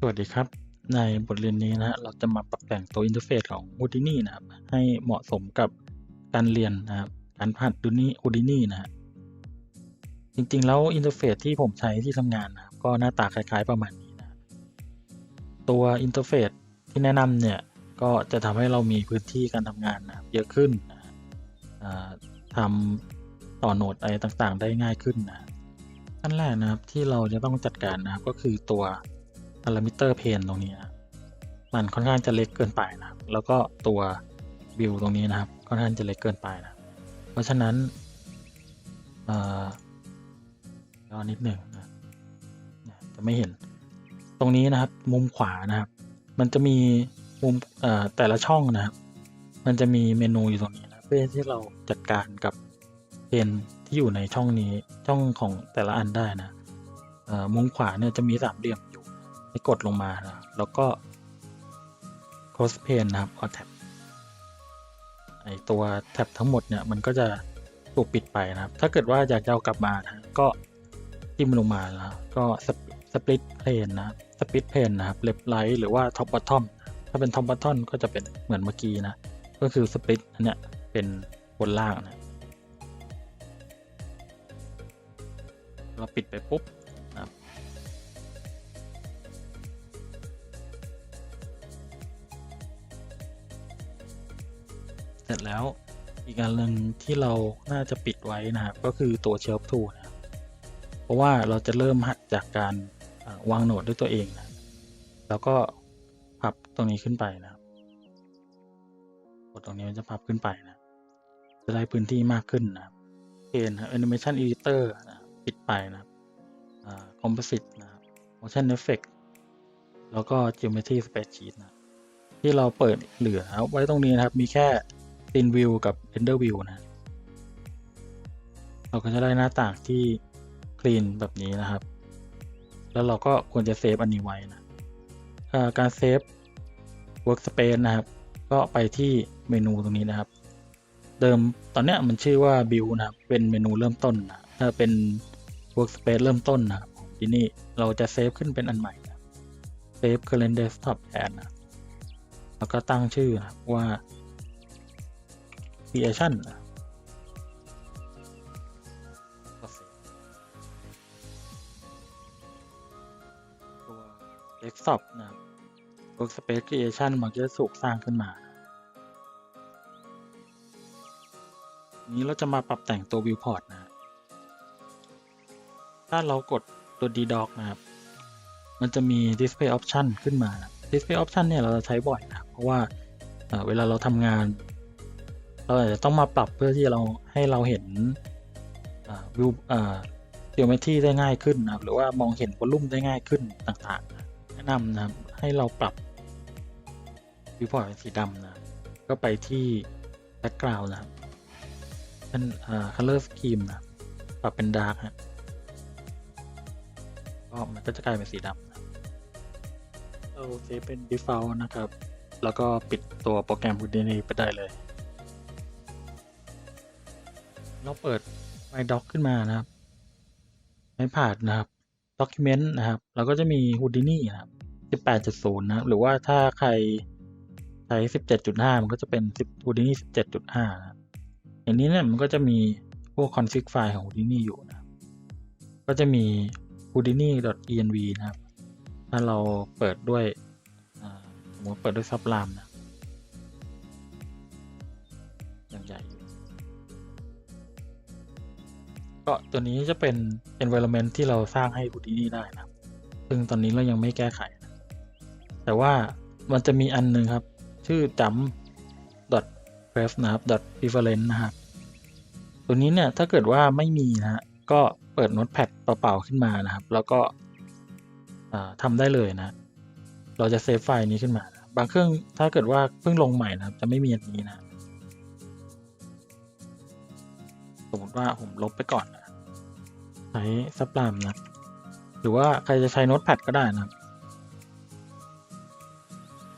สวัสดีครับ ในบทเรียนนี้นะฮะเราจะมาปรับแต่งตัวอินเทอร์เฟซของ Houdini นะครับ ให้เหมาะสมกับการเรียนนะครับ การผ่าน Houdini Houdini นะฮะจริงๆ แล้วอินเทอร์เฟซที่ผมใช้ที่ทำงานนะครับก็หน้าตาคล้ายๆประมาณนี้นะตัวอินเทอร์เฟซที่แนะนำเนี่ย ก็จะทำให้เรามีพื้นที่การทำงานนะครับเยอะขึ้นนะทำต่อโหนดอะไรต่างๆ ได้ง่ายขึ้นนะขั้นแรกนะครับที่เราจะต้องจัดการนะครับก็คือตัว พารามิเตอร์เพนตรงนี้นะมันค่อนข้างจะเล็กเกินไปนะแล้วก็ตัวบิลตรงนี้นะครับค่อนข้างจะเล็กเกินไปนะเพราะฉะนั้นเอ่อย่อนิดหนึ่งนะจะไม่เห็นตรงนี้นะครับมุมขวานะครับ มันจะมีมุมเอ่อแต่ละช่องนะครับ มันจะมีเมนูอยู่ตรงนี้นะเพื่อที่เราจัดการกับเพนที่อยู่ในช่องนี้ช่องของแต่ละอันได้นะเอ่อมุมขวาเนี่ยจะมีสามเหลี่ยม ให้กดลงมาแล้วก็ cross pane นะครับ or tab ไอตัวแท็บทั้งหมดเนี่ยมันก็จะถูกปิดไปนะครับ ถ้าเกิดว่าอยากจะเอากลับมานะก็จิ้มลงมาแล้วก็ split pane นะ split pane นะครับ left right หรือว่า top bottom ถ้าเป็น top bottom ก็จะเป็นเหมือนเมื่อกี้นะ ก็คือ split อันเนี้ยเป็นบนล่างนะเราปิดไปปุ๊บ ร็จแล้ว อีกอันหนึ่งที่เราน่าจะปิดไว้นะครับก็คือตัว Shelf Tool นะครับเพราะว่าเราจะเริ่มหัดจากการวางโหนดด้วยตัวเองนะแล้วก็พับตรงนี้ขึ้นไปนะครับกดตรงนี้มันจะพับขึ้นไปนะ จะได้พื้นที่มากขึ้นนะครับเกณฑ์ครับ Animation Editor นะครับปิดไปนะครับอ่า Composite นะครับ Motion Effect แล้วก็ Geometry Spreadsheet นะ ที่เราเปิดเหลือไว้ตรงนี้นะครับ มีแค่ Thin View กับ Render View นะ เราก็จะได้หน้าต่างที่ clean แบบนี้นะครับ แล้วเราก็ควรจะเซฟอันนี้ไว้นะการเซฟ Workspace นะครับ ก็ไปที่เมนูตรงนี้นะครับ เดิมตอนเนี้ยมันชื่อว่า Build นะครับ เป็นเมนูเริ่มต้นนะถ้าเป็น Workspace เริ่มต้นนะครับที่นี่เราจะเซฟขึ้นเป็นอันใหม่นะเซฟ current desktop แทนนะแล้วก็ตั้งชื่อนะครับว่า creation นะครับก็เสร็จตัว desktop นะครับ workspace creation มันก็จะถูกสร้างขึ้นมา นี้เราจะมาปรับแต่งตัว viewport นะ ถ้าเรากดตัว ddoc นะครับ มันจะมี display option ขึ้นมานะ display option เนี่ยเราจะใช้บ่อยนะ เพราะว่าเวลาเราทำงาน เราอาจจะต้องมาปรับเพื่อที่เราให้เราเห็นวิวเ e โ m เมตรีได้ง่ายขึ้นนะครับ หรือว่ามองเห็นวอลลุ่มได้ง่ายขึ้นต่างๆ แนะนำนะครับให้เราปรับวิวพอร์ตเป็นสีดำนะก็ไปที่ background นะครับเป็น color scheme นะครับปรับเป็น dark ฮะก็มันก็จะกลายเป็นสีดำนะเราเซฟเป็น default นะครับ แล้วก็ปิดตัวโปรแกรม Houdini ไปได้เลย เราเปิด MyDoc ขึ้นมานะครับไม่ผ่านนะครับ Document นะครับ เราก็จะมี Houdini นะครับ18.0 นะครับ หรือว่าถ้าใครใช้ 17.5 มันก็จะเป็น Houdini 17.5 นะครับอย่างนี้เนี่ยมันก็จะมีพวก config file ของ Houdini อยู่นะครับก็จะมี houdini.env นะครับ ถ้าเราเปิดด้วยสมมติเปิดด้วยซับรามนะ ก็ตัวนี้จะเป็น environment ที่เราสร้างให้ Houdini ได้นะครับซึ่งตอนนี้เรายังไม่แก้ไขนะแต่ว่ามันจะมีอันหนึ่งครับ ชื่อ jump pref นะครับ reference นะครับ ตัวนี้เนี่ยถ้าเกิดว่าไม่มีนะฮะก็เปิด Notepad เปล่าๆขึ้นมานะครับ แล้วก็อ่าทำได้เลยนะ เราจะเซฟไฟล์นี้ขึ้นมา บางเครื่องถ้าเกิดว่าเพิ่งลงใหม่นะครับ จะไม่มีอันนี้นะ สมมติว่าผมลบไปก่อน ช้ซับรามนะ หรือว่าใครจะใช้โน้ตแพดก็ได้นะ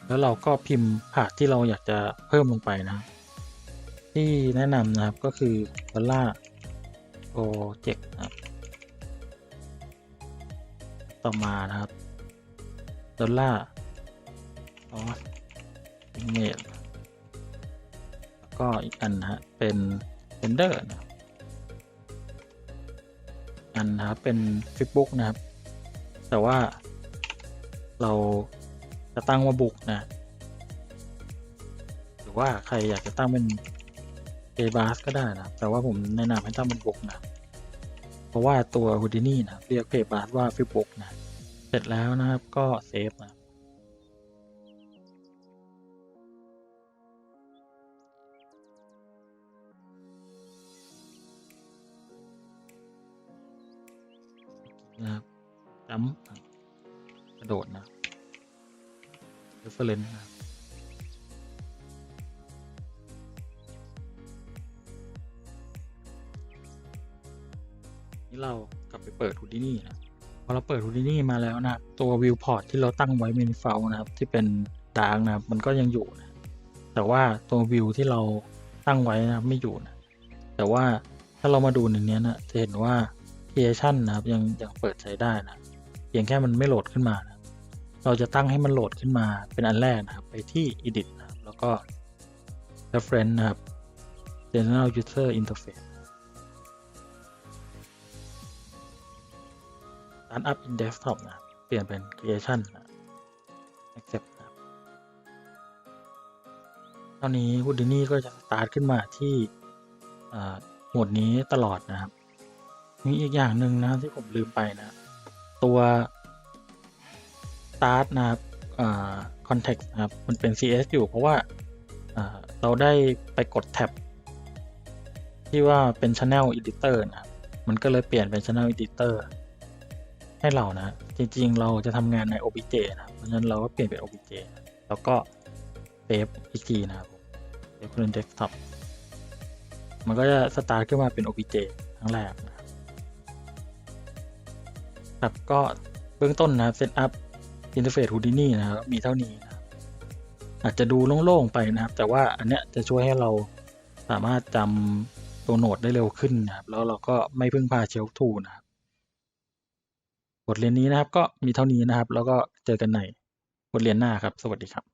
แล้วเราก็พิมพ์ผาที่เราอยากจะเพิ่มลงไปนะ ที่แนะนำนะครับก็คือ v a l a project นะครับต่อมานะครับดอลลาร์ออสเมจแล้วก็อีกอันนะฮะเป็น render นะครับ อันนะครับ เป็น Facebook นะครับ แต่ว่าเราจะตั้งว่าบุกนะ หรือว่าใครอยากจะตั้งเป็น a b a s ก็ได้นะแต่ว่าผมแนะนำให้ตั้งเป็นบุกนะ เพราะว่าตัว Houdini นะครับเรียก p a b a s ว่า Facebook นะ เสร็จแล้วนะครับก็เซฟนะ นะครับจัมกระโดดนะ reference นะครับนี่เรากลับไปเปิด Houdini นะพอเราเปิด Houdini มาแล้วนะตัว viewport ที่เราตั้งไว้ menu file นะครับ ที่เป็น dark นะครับ มันก็ยังอยู่นะแต่ว่าตัว view ที่เราตั้งไว้นะไม่อยู่นะแต่ว่าถ้าเรามาดูในนี้นะจะเห็นว่า creation นะครับยังยังเปิดใช้ได้นะเพียงแค่มันไม่โหลดขึ้นมานะเราจะตั้งให้มันโหลดขึ้นมาเป็นอันแรกนะครับ ไปที่ edit นะครับแล้วก็ reference นะครับ general user interface start up in desktop นะครับเปลี่ยนเป็น creation นะ accept นะครับตอนนี้ Houdini ก็จะ start ขึ้นมาที่โหมดนี้ตลอดนะครับ มีอีกอย่างหนึ่งนะที่ผมลืมไปนะ ตัว start นะครับอ่า context นะครับ มันเป็น cs อยู่เพราะว่าเราได้ไปกดแท็บที่ว่าเป็น channel editor นะครับ มันก็เลยเปลี่ยนเป็น channel editor ให้เรานะ จริง ๆ เราจะทำงานใน obj นะเพราะฉะนั้นเราก็เปลี่ยนเป็น obj นะแล้วก็เซฟอีกทีนะครับเซฟบน desktop มันก็จะสตาร์ทขึ้นมาเป็น obj ครั้งแรกนะ ครับก็เบื้องต้นนะครับเซตอัพอินเทอร์เฟซฮูดินี่นะครับมีเท่านี้นะอาจจะดูโล่งๆไปนะครับ แต่ว่าอันเนี้ยจะช่วยให้เราสามารถจำตัวโหนดได้เร็วขึ้นนะครับ แล้วเราก็ไม่พึ่งพาเชลทูนะครับบทเรียนนี้นะครับก็มีเท่านี้นะครับ แล้วก็เจอกันในบทเรียนหน้าครับ สวัสดีครับ